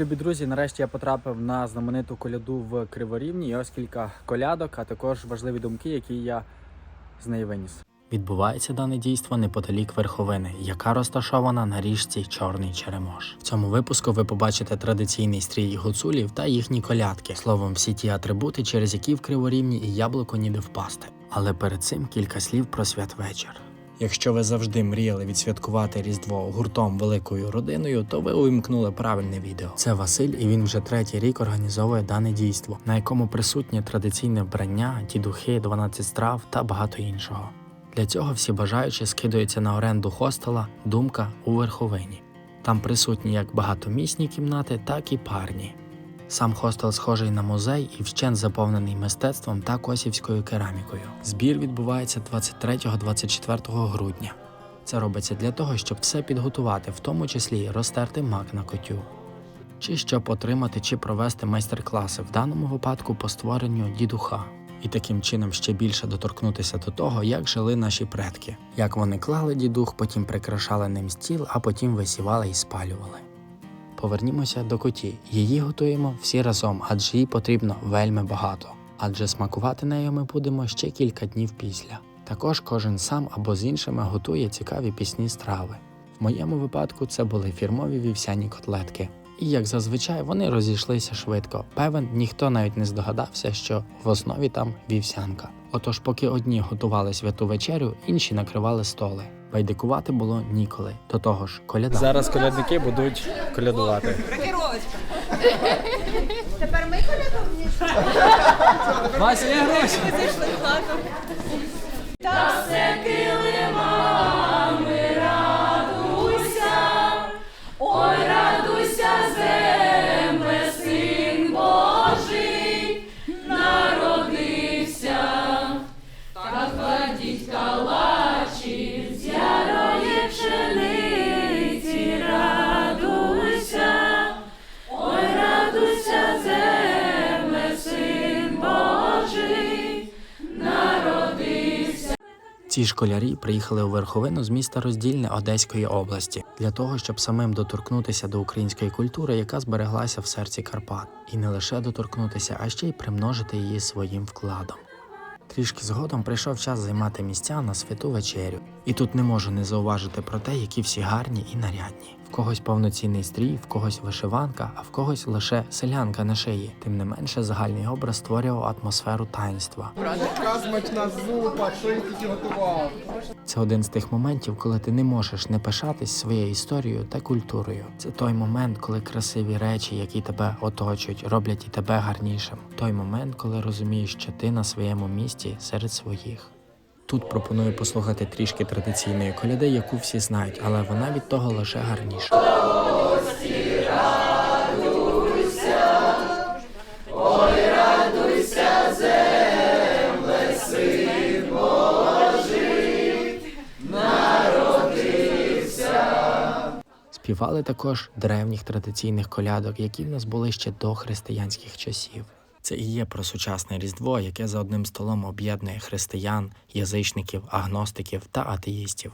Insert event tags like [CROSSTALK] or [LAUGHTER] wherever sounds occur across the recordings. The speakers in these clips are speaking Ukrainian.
Любі друзі, нарешті я потрапив на знамениту коляду в Криворівні. І ось кілька колядок, а також важливі думки, які я з неї виніс. Відбувається дане дійство неподалік верховини, яка розташована на річці Чорний Черемош. В цьому випуску ви побачите традиційний стрій гуцулів та їхні колядки. Словом, всі ті атрибути, через які в Криворівні і яблуко ніде впасти. Але перед цим кілька слів про святвечір. Якщо ви завжди мріяли відсвяткувати Різдво гуртом великою родиною, то ви увімкнули правильне відео. Це Василь, і він вже третій рік організовує дане дійство, на якому присутнє традиційне вбрання, дідухи, 12 страв та багато іншого. Для цього всі бажаючі скидаються на оренду хостела Думка у верховині. Там присутні як багатомісні кімнати, так і парні. Сам хостел схожий на музей і вщент заповнений мистецтвом та косівською керамікою. Збір відбувається 23-24 грудня. Це робиться для того, щоб все підготувати, в тому числі розтерти мак на котю. Чи щоб отримати чи провести майстер-класи в даному випадку по створенню дідуха. І таким чином ще більше доторкнутися до того, як жили наші предки, як вони клали дідух, потім прикрашали ним стіл, а потім висівали і спалювали. Повернімося до коті. Її готуємо всі разом, адже їй потрібно вельми багато. Адже смакувати нею ми будемо ще кілька днів після. Також кожен сам або з іншими готує цікаві пісні страви. В моєму випадку це були фірмові вівсяні котлетки. І як зазвичай вони розійшлися швидко. Певен, ніхто навіть не здогадався, що в основі там вівсянка. Отож, поки одні готували святу вечерю, інші накривали столи. Байдикувати було ніколи. До того ж, коляда. Зараз колядники будуть колядувати. Тепер ми колядовні? Вася, є гроші! Ой, Ці школярі приїхали у верховину з міста Роздільне Одеської області для того, щоб самим доторкнутися до української культури, яка збереглася в серці Карпат, і не лише доторкнутися, а ще й примножити її своїм вкладом. Трішки згодом прийшов час займати місця на святу вечерю, і тут не можу не зауважити про те, які всі гарні і нарядні. Когось повноцінний стрій, в когось вишиванка, а в когось лише селянка на шиї. Тим не менше, загальний образ створював атмосферу таїнства. Яка смачна зупа, що я тільки готував. Це один з тих моментів, коли ти не можеш не пишатись своєю історією та культурою. Це той момент, коли красиві речі, які тебе оточують, роблять і тебе гарнішим. Той момент, коли розумієш, що ти на своєму місці серед своїх. Тут пропоную послухати трішки традиційної коляди, яку всі знають, але вона від того лише гарніша. Співали також древніх традиційних колядок, які в нас були ще до християнських часів. Це і є про сучасне різдво, яке за одним столом об'єднує християн, язичників, агностиків та атеїстів.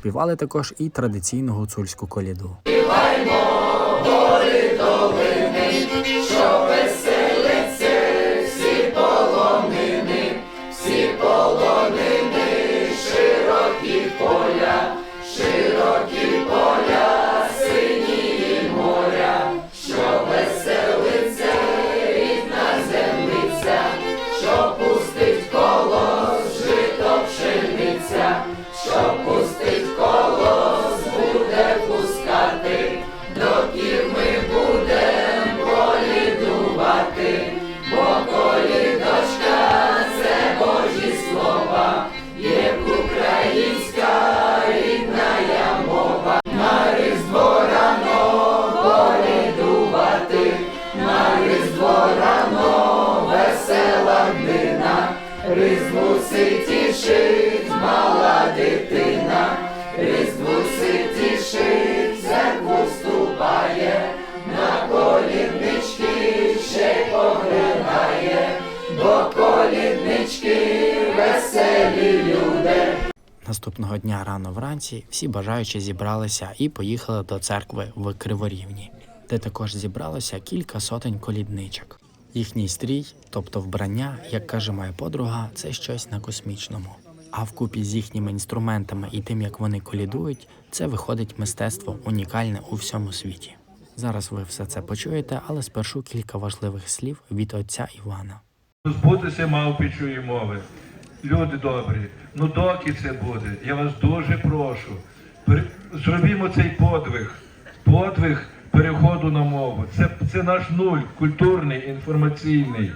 Заспівали також і традиційну гуцульську коляду. Співаймо, доки ми будем Наступного дня рано вранці всі бажаючі зібралися і поїхали до церкви в Криворівні, де також зібралося кілька сотень колідничок. Їхній стрій, тобто вбрання, як каже моя подруга, це щось на космічному. А вкупі з їхніми інструментами і тим, як вони колідують, це виходить мистецтво унікальне у всьому світі. Зараз ви все це почуєте, але спершу кілька важливих слів від отця Івана. Збутися мавпічої мови. Люди добрі, ну доки це буде? Я вас дуже прошу. Зробімо цей подвиг. Подвиг переходу на мову. Це, це наш нуль, культурний, інформаційний.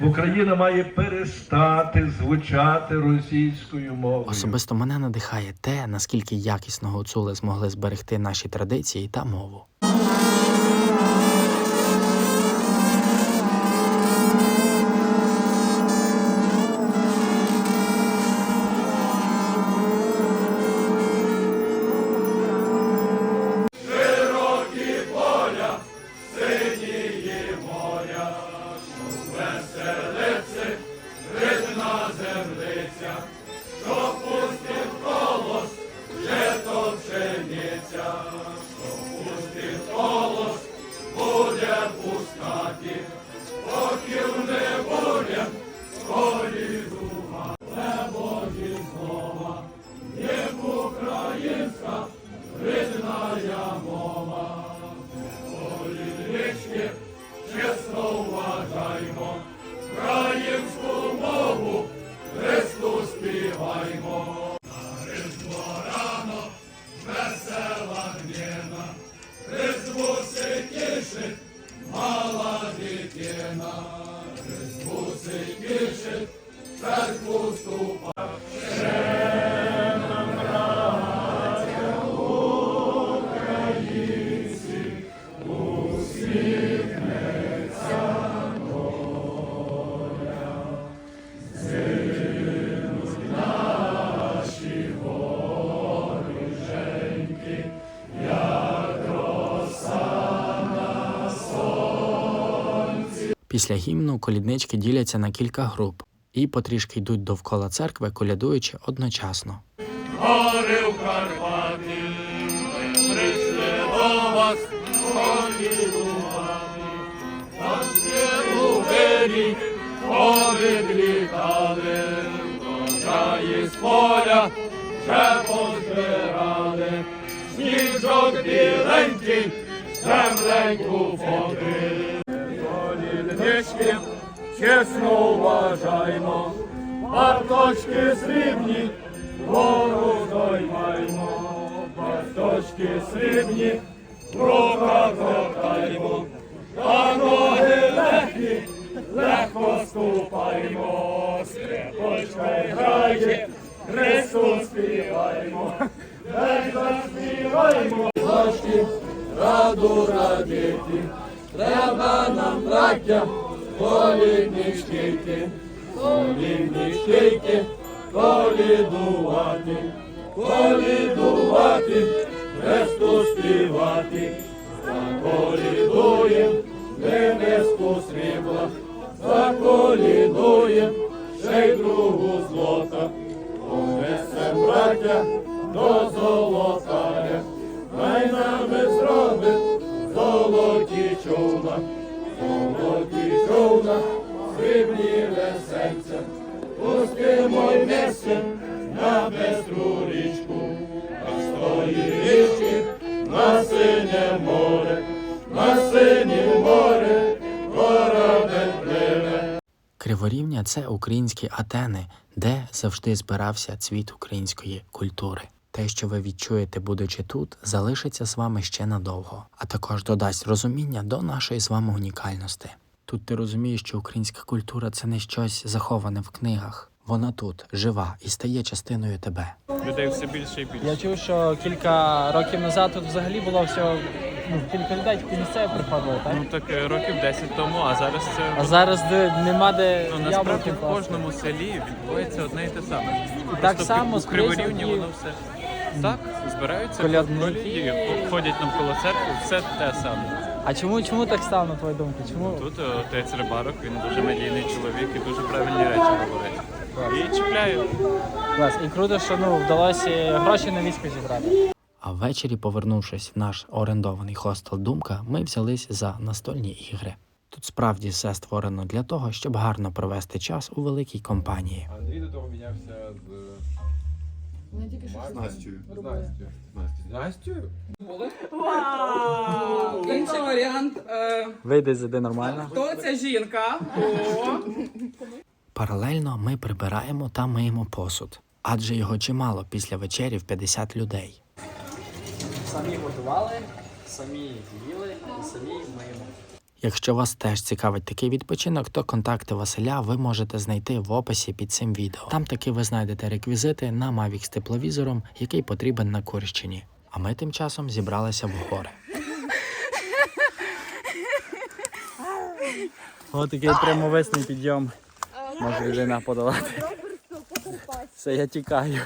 Україна має перестати звучати російською мовою. Особисто мене надихає те, наскільки якісно гуцули змогли зберегти наші традиції та мову. хаті. Після гімну коліднички діляться на кілька груп і потрішки йдуть довкола церкви, колядуючи одночасно. Гори в Карпати, ми прийшли до вас, колідувати. Там є у вирі, повідлітали, врожаї. Сніжок біленький, земленьку покрив. Коліднички, чесно вважаймо, Барточки срібні, вгору здоймаймо, Барточки срібні, в руках гортаймо, та ноги легкі, легко ступаймо, скрипочка грає, Христу співаймо, дай заспіваймо, раду радіти, треба нам, браття, коліднички, коліднички, колідувати, колідувати, Христу співати, заколідуєм, немеску срібла, заколідуєм, ще й другу злота, понесем, браття, до золотаря, Це українські Атени, де завжди збирався цвіт української культури. Те, що ви відчуєте, будучи тут, залишиться з вами ще надовго, а також додасть розуміння до нашої з вами унікальності. Тут ти розумієш, що українська культура це не щось заховане в книгах. Вона тут жива і стає частиною тебе. людей все більше і більше. Я чув, що кілька років назад тут взагалі було всього ну, кілька людей тільки місцеві приходили, так? Ну так е, років 10 тому, а зараз це А зараз де нема де ну, насправді яблуки в класти. кожному селі відбувається одне і те саме. так Просто само, у скрізь Криворівні воно все. Так, збираються Колядники. коліді, ходять навколо церкви, все те саме. А чому, чому так стало, на твою думку? Чому? Тут е, отець Рибарок, він дуже медійний чоловік і дуже правильні речі говорить. І чіпляю. Клас. І круто, що ну, вдалося гроші на військо зібрати. А ввечері, повернувшись в наш орендований хостел Думка, ми взялись за настольні ігри. Тут справді все створено для того, щоб гарно провести час у великій компанії. Андрій до того мінявся з З Настю. з Настю. З Настю? Інший варіант. Е, Вийде зайди нормально. хто ця жінка? О, Паралельно ми прибираємо та миємо посуд, адже його чимало після вечері в 50 людей. Самі готували, самі їли і самі миємо. Якщо вас теж цікавить такий відпочинок, то контакти Василя ви можете знайти в описі під цим відео. Там таки ви знайдете реквізити на Mavic з тепловізором, який потрібен на Курщині. А ми тим часом зібралися в гори. Ось такий прямовисний підйом може людина подолати. Все, я тікаю.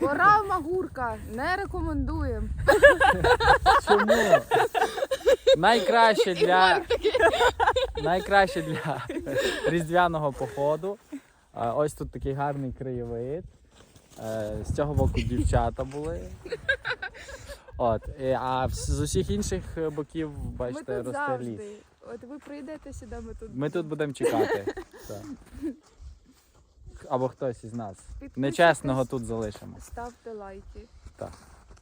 Гора Магурка. Не рекомендуємо. Чому? Найкраще для найкраще для різдвяного походу. Ось тут такий гарний краєвид. Е, З цього боку дівчата були. От, а з усіх інших боків, бачите, росте ліс. От ви прийдете сюди, ми тут. Ми тут будемо чекати. [LAUGHS] Так. Або хтось із нас. Нечесного тут залишимо. Ставте лайки. Так.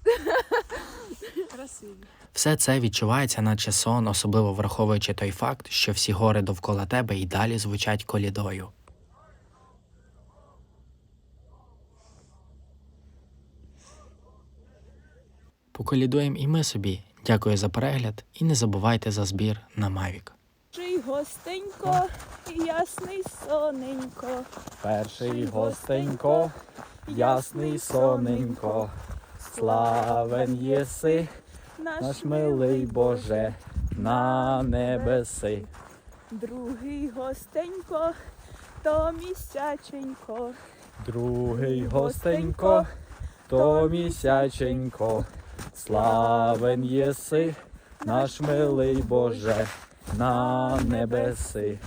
[LAUGHS] Красиві. Все це відчувається наче сон, особливо враховуючи той факт, що всі гори довкола тебе і далі звучать колідою. Поколідуємо і ми собі. Дякую за перегляд і не забувайте за збір на Mavic. Чи гостенько, ясний соненько. Перший гостенько, ясний соненько, славен єси, наш милий Боже, на небеси. Другий гостенько, то місяченько. Другий гостенько, то місяченько, славен єси, наш милий Боже, на небеси.